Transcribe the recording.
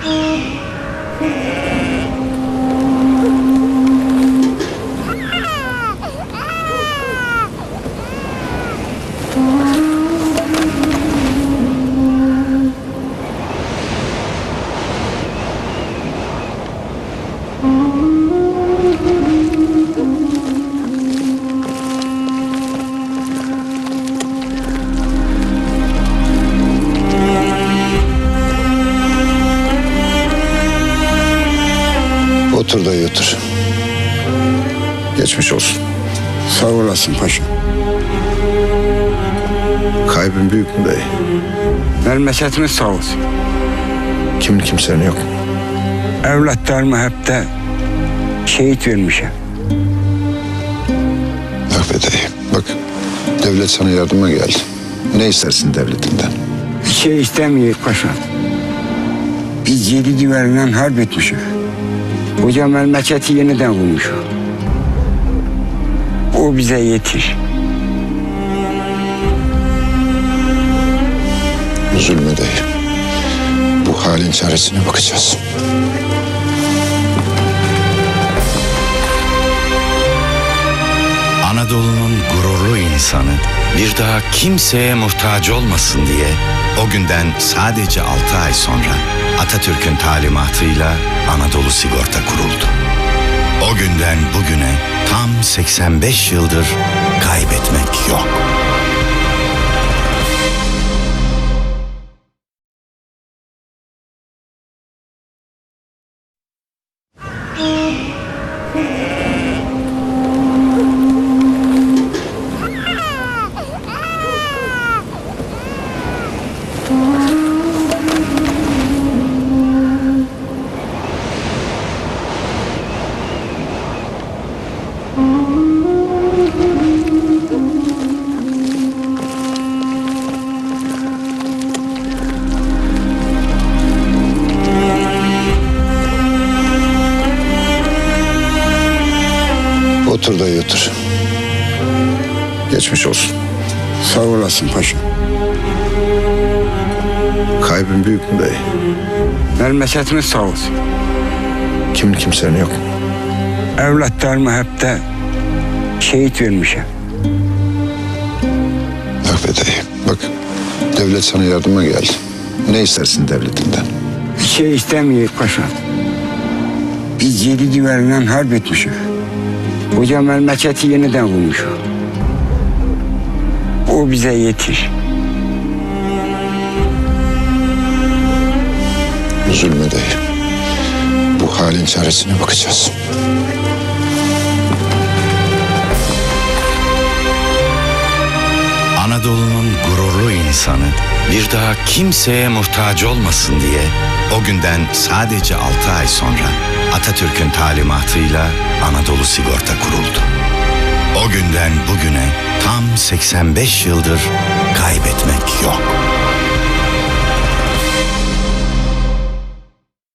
嗯。Otur dayı otur. Geçmiş olsun. Sağ olasın paşa. Kaybın büyük mü dayı? Memleketimiz sağ olsun. Kimin kimsenin yok. Evlatlarımı hep de şehit vermişim. Bak be dayı bak. Devlet sana yardıma geldi. Ne istersin devletinden? Bir şey istemiyor paşa. Biz yedi düvelinden harp etmişiz. Koca memleketi yeniden kurmuşuz. O bize yetir. Üzülme dayı. Bu halin çaresine bakacağız. Anadolu'nun gururlu insanı bir daha kimseye muhtaç olmasın diye o günden sadece 6 ay sonra Atatürk'ün talimatıyla Anadolu Sigorta kuruldu. O günden bugüne tam 85 yıldır kaybetmek yok. Otur dayı otur. Geçmiş olsun. Sağ olasın paşa. Kaybın büyük mü dayı? Memleketimiz sağ olsun. Kimin kimsenin yok. Evlatlarımı hep de şehit vermişim. Bak be dayı bak. Devlet sana yardıma geldi. Ne istersin devletinden? Bir şey istemiyor paşa. Biz yedi düvelinden harp etmişiz. Koca memleketi yeniden kurmuşuz. O bize yetir. Üzülme dayı. Bu halin çaresine bakacağız. Anadolu'nun gururlu insanı bir daha kimseye muhtaç olmasın diye o günden sadece 6 ay sonra Atatürk'ün talimatıyla Anadolu Sigorta kuruldu. O günden bugüne tam 85 yıldır kaybetmek yok.